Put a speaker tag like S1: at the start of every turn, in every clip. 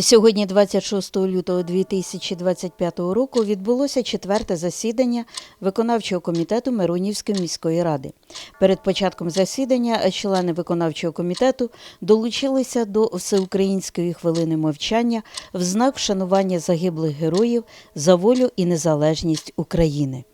S1: Сьогодні, 26 лютого 2025 року, відбулося четверте засідання виконавчого комітету Миронівської міської ради. Перед початком засідання члени виконавчого комітету долучилися до всеукраїнської хвилини мовчання в знак вшанування загиблих героїв за волю і незалежність України.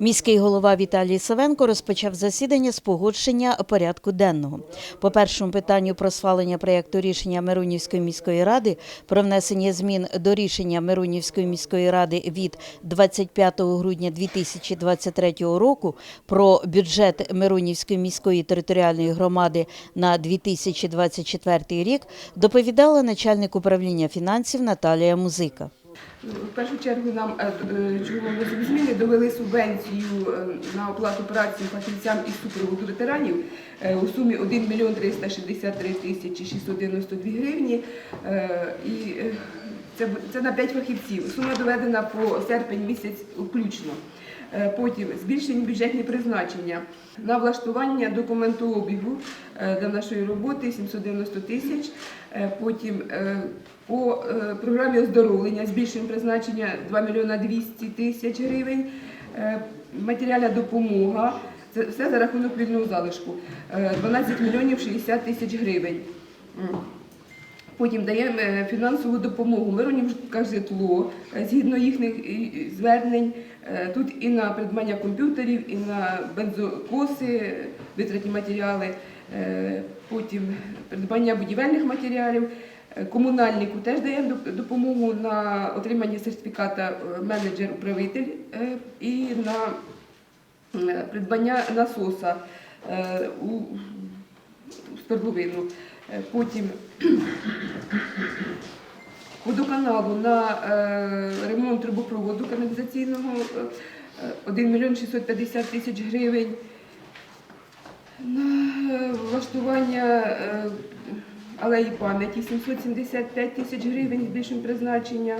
S1: Міський голова Віталій Савенко розпочав засідання з погодження порядку денного. По першому питанню про схвалення проєкту рішення Миронівської міської ради про внесення змін до рішення Миронівської міської ради від 25 грудня 2023 року про бюджет Миронівської міської територіальної громади на 2024 рік доповідала начальник управління фінансів Наталія Музика.
S2: В першу чергу нам е, е, вносили зміни довели субвенцію е, на оплату праці фахівцям із супроводу ветеранів у сумі 1 мільйон 363 тисячі 692 гривні. І це на 5 фахівців. Сума доведена по серпень місяць включно. Е, Потім збільшені бюджетні призначення на влаштування документообігу е, для нашої роботи 790 тисяч. Е, Потім по програмі оздоровлення збільшуємо призначення 2 мільйона 200 тисяч гривень. Матеріальна допомога. Це все за рахунок вільного залишку. Е, 12 мільйонів 60 тисяч гривень. Потім даємо е, фінансову допомогу Миронівське житло е, згідно їхніх звернень. Е, Тут і на придбання комп'ютерів, і на бензокоси, витратні матеріали, потім придбання будівельних матеріалів. Комунальнику теж даємо допомогу на отримання сертифіката менеджер-управитель і на придбання насоса у свердловину. Е, Потім водоканалу на е, ремонт трубопроводу каналізаційного е, 1 мільйон 650 тисяч гривень. На е, влаштування е, алеї пам'яті 775 тисяч гривень збільшуємо призначення.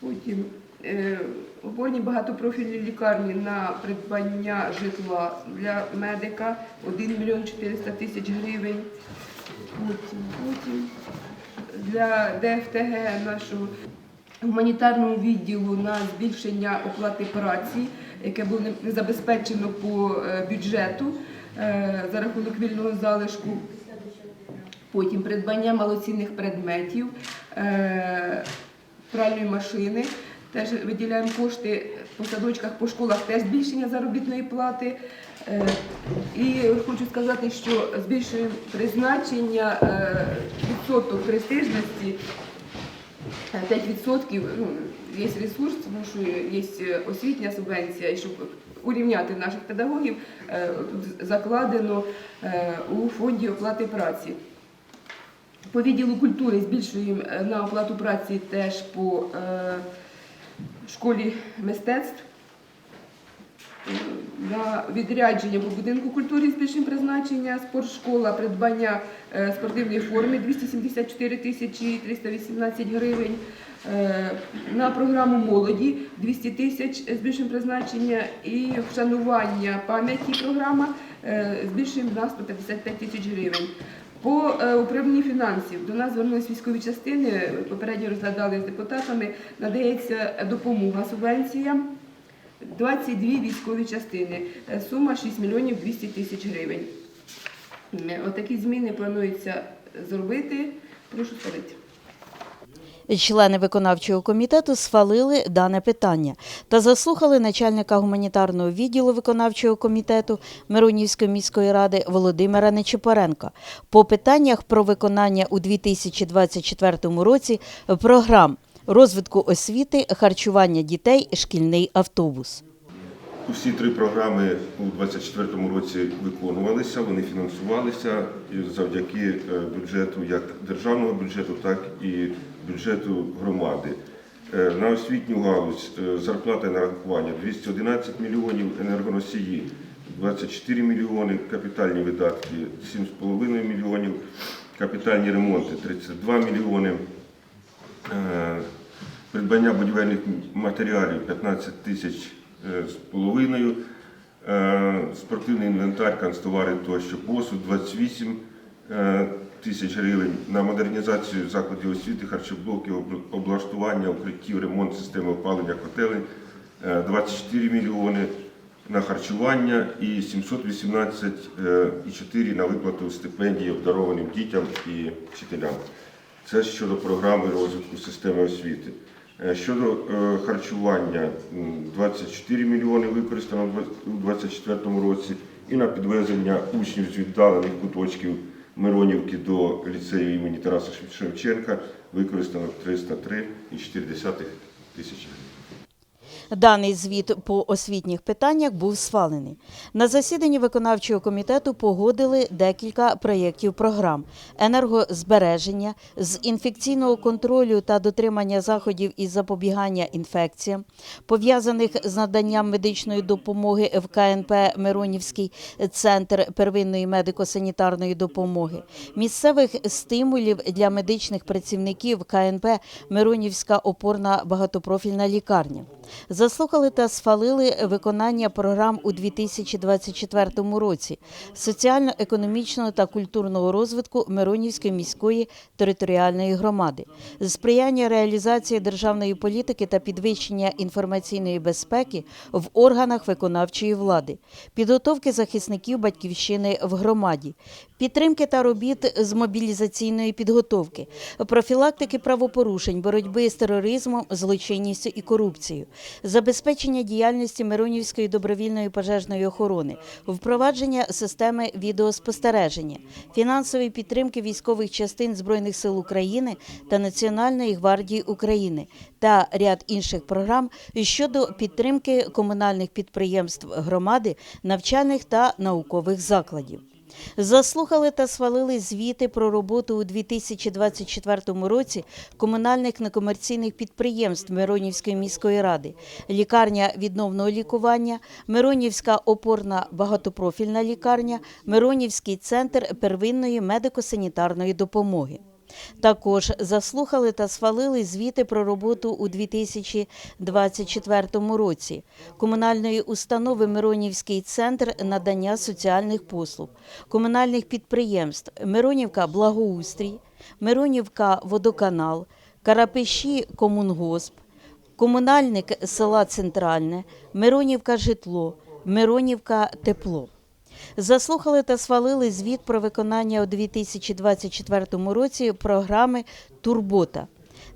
S2: Потім е, опорні багатопрофільні лікарні на придбання житла для медика 1 мільйон 400 тисяч гривень. Потім, потім для ДФТГ нашого гуманітарного відділу на збільшення оплати праці, яке було не- забезпечено по е, бюджету е, за рахунок вільного залишку. Потім придбання малоцінних предметів, е, пральної машини. Теж виділяємо кошти по садочках, по школах, теж збільшення заробітної плати. Е, І хочу сказати, що збільшуємо призначення е, відсоток престижності. е, 5% ну, є ресурс, тому що є е, освітня субвенція, і щоб урівняти наших педагогів, е, закладено е, у фонді оплати праці. По відділу культури збільшуємо е, на оплату праці теж по е, школі мистецтв. На відрядження по будинку культури збільшуємо призначення, спортшкола, придбання е, спортивної форми 274 тисячі 318 гривень. Е, На програму молоді 200 тисяч збільшуємо призначення і вшанування пам'яті програма е, збільшуємо на 155 тисяч гривень. По е, управлінні фінансів до нас звернулись військові частини, попередньо розглядали з депутатами, надається допомога субвенція. 22 військові частини, Е, сума 6 мільйонів 200 тисяч гривень. Е, Отакі зміни планується зробити. Прошу ставити.
S1: Члени виконавчого комітету схвалили дане питання та заслухали начальника гуманітарного відділу виконавчого комітету Миронівської міської ради Володимира Нечипоренка по питаннях про виконання у 2024 році програм розвитку освіти, харчування дітей, шкільний автобус.
S3: Усі три програми у 2024 році виконувалися, вони фінансувалися завдяки е, бюджету як державного бюджету, так і бюджету громади. Е, На освітню галузь е, зарплата і нарахування 211 мільйонів, енергоносії 24 мільйони, капітальні видатки 7,5 мільйонів, капітальні ремонти 32 мільйони, придбання будівельних матеріалів 15 тисяч з половиною, е, спортивний інвентар, канцтовари тощо, посуд 28 е, тисяч гривень на модернізацію закладів освіти, харчоблоків, облаштування укриттів, ремонт системи опалення котелень е, 24 мільйони на харчування і 718,4 на виплату стипендій обдарованим дітям і вчителям. Це щодо програми розвитку системи освіти. Е, Щодо е, харчування, м, 24 мільйони використано у 2024 році і на підвезення учнів з віддалених куточків Миронівки до ліцею імені Тараса Шевченка використано 303,4 тисячі гривень.
S1: Даний звіт по освітніх питаннях був схвалений. На засіданні виконавчого комітету погодили декілька проєктів програм енергозбереження з інфекційного контролю та дотримання заходів із запобігання інфекціям, пов'язаних з наданням медичної допомоги в КНП Миронівський центр первинної медико-санітарної допомоги, місцевих стимулів для медичних працівників КНП Миронівська опорна багатопрофільна лікарня. Заслухали та схвалили виконання програм у 2024 році соціально-економічного та культурного розвитку Миронівської міської територіальної громади, сприяння реалізації державної політики та підвищення інформаційної безпеки в органах виконавчої влади, підготовки захисників батьківщини в громаді, підтримки та робіт з мобілізаційної підготовки, профілактики правопорушень, боротьби з тероризмом, злочинністю і корупцією, забезпечення діяльності Миронівської добровільної пожежної охорони, впровадження системи відеоспостереження, фінансової підтримки військових частин Збройних сил України та Національної гвардії України та ряд інших програм щодо підтримки комунальних підприємств громади, навчальних та наукових закладів. Заслухали та схвалили звіти про роботу у 2024 році комунальних некомерційних підприємств Миронівської міської ради, лікарня відновного лікування, Миронівська опорна багатопрофільна лікарня, Миронівський центр первинної медико-санітарної допомоги. Також заслухали та схвалили звіти про роботу у 2024 році комунальної установи Миронівський центр надання соціальних послуг, комунальних підприємств Миронівка Благоустрій, Миронівка Водоканал, Карапиші Комунгосп, комунальник села Центральне, Миронівка Житло, Миронівка Тепло. Заслухали та схвалили звіт про виконання у 2024 році програми Турбота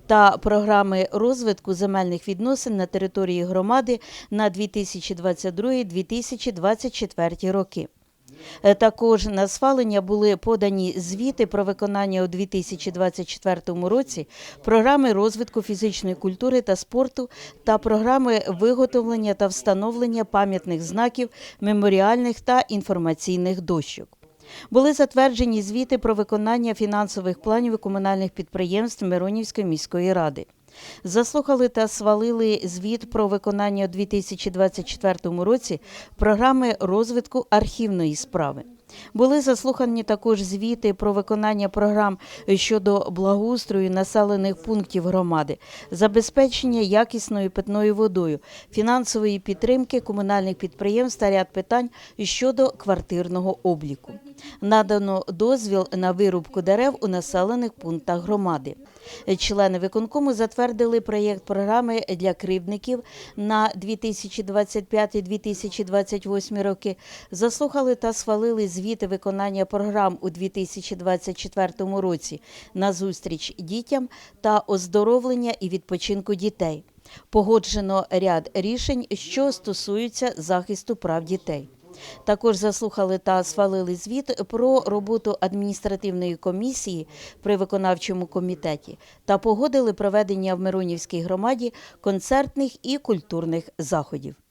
S1: та програми розвитку земельних відносин на території громади на 2022-2024 роки. Е, Також на схвалення були подані звіти про виконання у 2024 році програми розвитку фізичної культури та спорту та програми виготовлення та встановлення пам'ятних знаків, меморіальних та інформаційних дощок. Були затверджені звіти про виконання фінансових планів комунальних підприємств Миронівської міської ради. Заслухали та свалили звіт про виконання у 2024 році програми розвитку архівної справи. Були заслухані також звіти про виконання програм щодо благоустрою населених пунктів громади, забезпечення якісною питною водою, фінансової підтримки комунальних підприємств та ряд питань щодо квартирного обліку. Надано дозвіл на вирубку дерев у населених пунктах громади. Члени виконкому затвердили проєкт програми для кривдників на 2025-2028 роки. Заслухали та схвалили звіти виконання програм у 2024 році на зустріч дітям та оздоровлення і відпочинку дітей. Погоджено ряд рішень, що стосуються захисту прав дітей. Також заслухали та схвалили звіт про роботу адміністративної комісії при виконавчому комітеті та погодили проведення в Миронівській громаді концертних і культурних заходів.